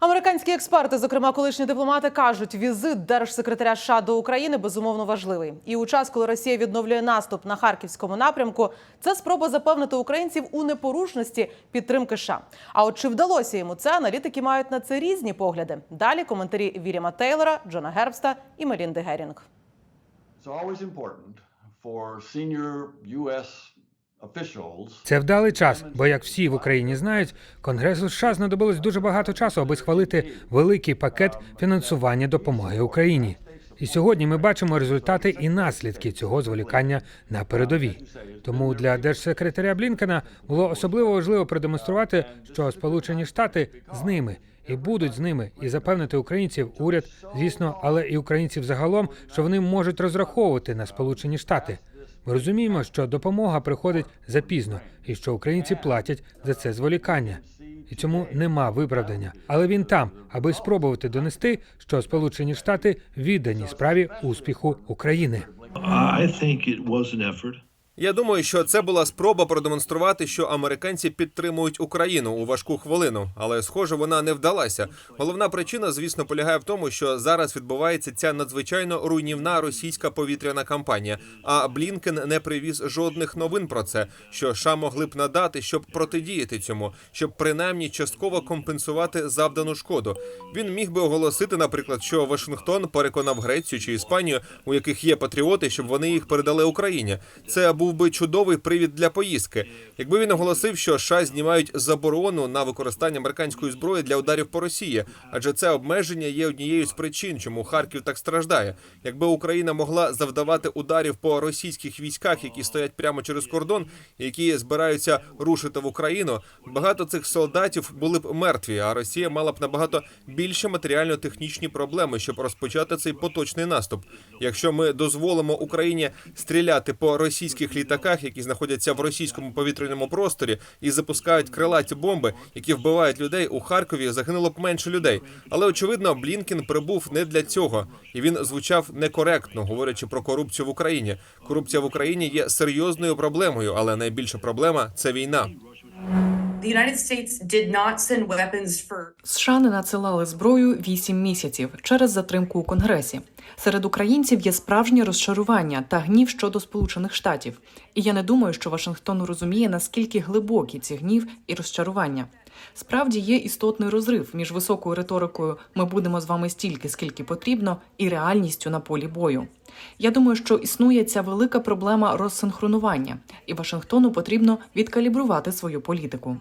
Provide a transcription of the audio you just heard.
Американські експерти, зокрема колишні дипломати, кажуть, візит держсекретаря США до України безумовно важливий. І у час, коли Росія відновлює наступ на харківському напрямку, це спроба запевнити українців у непорушності підтримки США. А от чи вдалося йому це, аналітики мають на це різні погляди. Далі коментарі Вільяма Тейлора, Джона Гербста і Мелінди Герінг. It's always important for senior U.S. Це вдалий час, бо як всі в Україні знають, Конгресу США знадобилось дуже багато часу, аби схвалити великий пакет фінансування допомоги Україні. І сьогодні ми бачимо результати і наслідки цього зволікання на передовій. Тому для держсекретаря Блінкена було особливо важливо продемонструвати, що Сполучені Штати з ними і будуть з ними, і запевнити українців, уряд, звісно, але і українців загалом, що вони можуть розраховувати на Сполучені Штати. Ми розуміємо, що допомога приходить запізно, і що українці платять за це зволікання. І цьому нема виправдання. Але він там, аби спробувати донести, що Сполучені Штати віддані справі успіху України. Я думаю, що це була спроба продемонструвати, що американці підтримують Україну у важку хвилину, але схоже, вона не вдалася. Головна причина, звісно, полягає в тому, що зараз відбувається ця надзвичайно руйнівна російська повітряна кампанія. А Блінкен не привіз жодних новин про це, що США могли б надати, щоб протидіяти цьому, щоб принаймні частково компенсувати завдану шкоду. Він міг би оголосити, наприклад, що Вашингтон переконав Грецію чи Іспанію, у яких є патріоти, щоб вони їх передали Україні. Це був би чудовий привід для поїздки. Якби він оголосив, що США знімають заборону на використання американської зброї для ударів по Росії, адже це обмеження є однією з причин, чому Харків так страждає. Якби Україна могла завдавати ударів по російських військах, які стоять прямо через кордон, які збираються рушити в Україну, багато цих солдатів були б мертві, а Росія мала б набагато більше матеріально-технічні проблеми, щоб розпочати цей поточний наступ. Якщо ми дозволимо Україні стріляти по російських літаках, які знаходяться в російському повітряному просторі, і запускають крилаті бомби, які вбивають людей у Харкові, загинуло б менше людей. Але очевидно, Блінкен прибув не для цього, і він звучав некоректно, говорячи про корупцію в Україні. Корупція в Україні є серйозною проблемою, але найбільша проблема це війна. The United States did not send weapons for США не надсилали зброю 8 місяців через затримку у Конгресі. Серед українців є справжнє розчарування та гнів щодо Сполучених Штатів. І я не думаю, що Вашингтон розуміє, наскільки глибокі ці гнів і розчарування. Справді є істотний розрив між високою риторикою Ми будемо з вами стільки, скільки потрібно, і реальністю на полі бою. Я думаю, що існує ця велика проблема розсинхронування, і Вашингтону потрібно відкалібрувати свою політику.